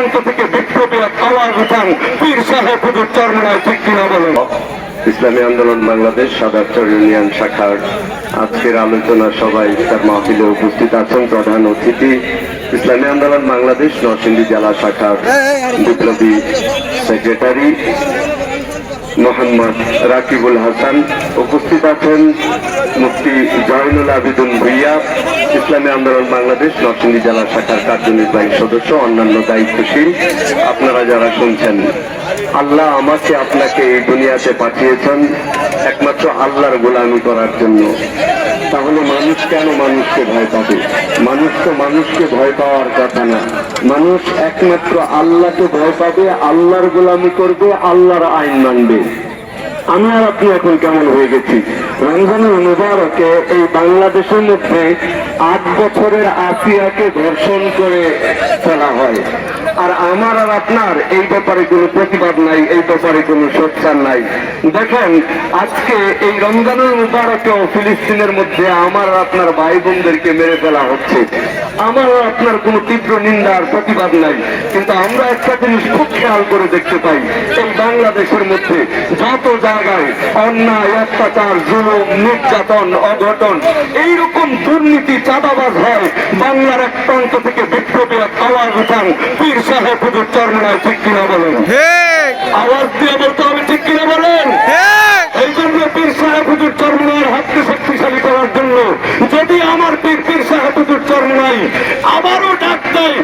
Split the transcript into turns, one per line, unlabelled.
প্রান্ত থেকে
ইসলামী আন্দোলন বাংলাদেশ সাদাচর ইউনিয়ন শাখার আজকের আলোচনা সভায় তার মাহফিলে উপস্থিত আছেন প্রধান অতিথি। ইসলামী আন্দোলন বাংলাদেশ নরসিংদী জেলা শাখার বিপ্লবী সেক্রেটারি মোহাম্মদ রাকিবুল হাসান। উপস্থিত আছেন মুফতি জয়নুল আবিদুল ভুইয়া, ইসলামী আন্দোলন বাংলাদেশ, নরসিংদী জেলা শাখার কার্যনির্বাহী সদস্য, অন্যান্য দায়িত্বশীল। আপনারা যারা শুনছেন, আল্লাহ আমাকে আপনাকে এই দুনিয়াতে পাঠিয়েছেন একমাত্র আল্লাহর গোলামি করার জন্য। তাহলে মানুষ কেন মানুষকে ভয় পাবে? মানুষ তো মানুষকে ভয় পাওয়ার কথা না। মানুষ একমাত্র আল্লাহকে ভয় পাবে, আল্লাহর গোলামি করবে, আল্লাহর আইন মানবে। আমি আর আপনি এখন কেমন হয়ে গেছি? রমজানুল মুবারকে এই বাংলাদেশের মধ্যে আট বছরের আসিয়াকে ধর্ষণ করে ফেলা হয়। আর আমার আর আপনার এই ব্যাপারে কোনো প্রতিবাদ নাই, এই ব্যাপারে কোনো সোচ্চার নাই। দেখেন, আজকে এই রমজানুল মুবারকেও ফিলিস্তিনের মধ্যে আমার আর আপনার ভাই বোনদেরকে মেরে ফেলা হচ্ছে। আমার আর আপনার কোনো তীব্র নিন্দার প্রতিবাদ নাই। কিন্তু আমরা একটা জিনিস খুব খেয়াল করে দেখতে পাই, এই বাংলাদেশের মধ্যে যত জায়গায় অন্যায় অত্যাচার জুলুম নির্যাতন অঘটন এইরকম দুর্নীতি চাঁদাবাজ হয়। বাংলার এক প্রান্ত থেকে বিপ্লবী এক আওয়াজ উঠান পীর সাহেব হুজুর চরমনায় ঠিক কিনা বলেন?
আওয়াজ দিয়ে বলতে হবে ঠিক কিনা বলেন? এই জন্য পীর সাহেব হুজুর চরমনার হাতকে শক্তিশালী করার জন্য যদি আমার পীর পীর সাহেব হুজুর চরমনাই আবারও ডাক দেয়